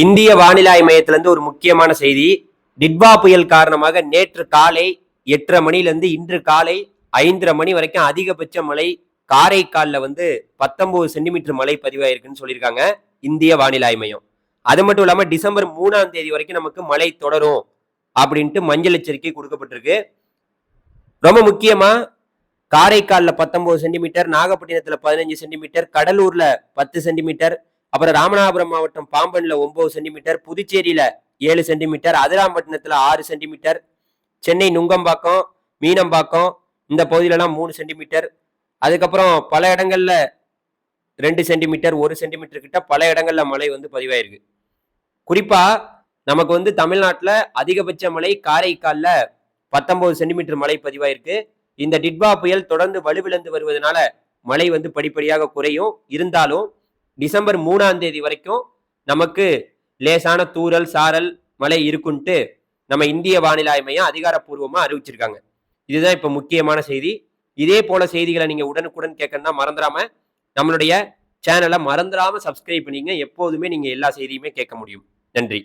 இந்திய வானிலை மையத்திலிருந்து ஒரு முக்கியமான செய்தி. டிட்வா புயல் காரணமாக நேற்று காலை எட்டரை மணிலேருந்து இன்று காலை ஐந்தரை மணி வரைக்கும் அதிகபட்ச மழை காரைக்காலில் வந்து பத்தொன்பது சென்டிமீட்டர் மழை பதிவாயிருக்குன்னு சொல்லியிருக்காங்க இந்திய வானிலை மையம். அது மட்டும் இல்லாமல் டிசம்பர் மூணாம் தேதி வரைக்கும் நமக்கு மழை தொடரும் அப்படின்ட்டு மஞ்சள் எச்சரிக்கை கொடுக்கப்பட்டிருக்கு. ரொம்ப முக்கியமாக காரைக்காலில் பத்தொன்பது சென்டிமீட்டர் நாகப்பட்டினத்தில் பதினஞ்சு சென்டிமீட்டர் கடலூரில் பத்து சென்டிமீட்டர் அப்புறம் ராமநாதபுரம் மாவட்டம் பாம்பனில் ஒன்பது சென்டிமீட்டர் புதுச்சேரியில் ஏழு சென்டிமீட்டர் அதிராம்பட்டினத்தில் ஆறு சென்டிமீட்டர் சென்னை நுங்கம்பாக்கம் மீனம்பாக்கம் இந்த பகுதியிலலாம் மூணு சென்டிமீட்டர். அதுக்கப்புறம் பல இடங்கள்ல ரெண்டு சென்டிமீட்டர் ஒரு சென்டிமீட்டர் கிட்ட பல இடங்கள்ல மழை வந்து பதிவாயிருக்கு. குறிப்பா நமக்கு வந்து தமிழ்நாட்டில் அதிகபட்ச மழை காரைக்காலில் பத்தொன்பது சென்டிமீட்டர் மழை பதிவாயிருக்கு. இந்த டிட்பா புயல் தொடர்ந்து வலுவிழந்து வருவதனால மழை வந்து படிப்படியாக குறையும். இருந்தாலும் டிசம்பர் மூணாம் தேதி வரைக்கும் நமக்கு லேசான தூறல் சாரல் மழை இருக்குன்ட்டு நம்ம இந்திய வானிலை மையம் அதிகாரப்பூர்வமாக அறிவிச்சிருக்காங்க. இதுதான் இப்போ முக்கியமான செய்தி. இதே போல செய்திகளை நீங்கள் உடனுக்குடன் கேட்கணும்னா மறந்துடாம நம்மளுடைய சேனலை மறந்துடாம சப்ஸ்கிரைப் பண்ணிங்க. எப்போதுமே நீங்கள் எல்லா செய்தியுமே கேட்க முடியும். நன்றி.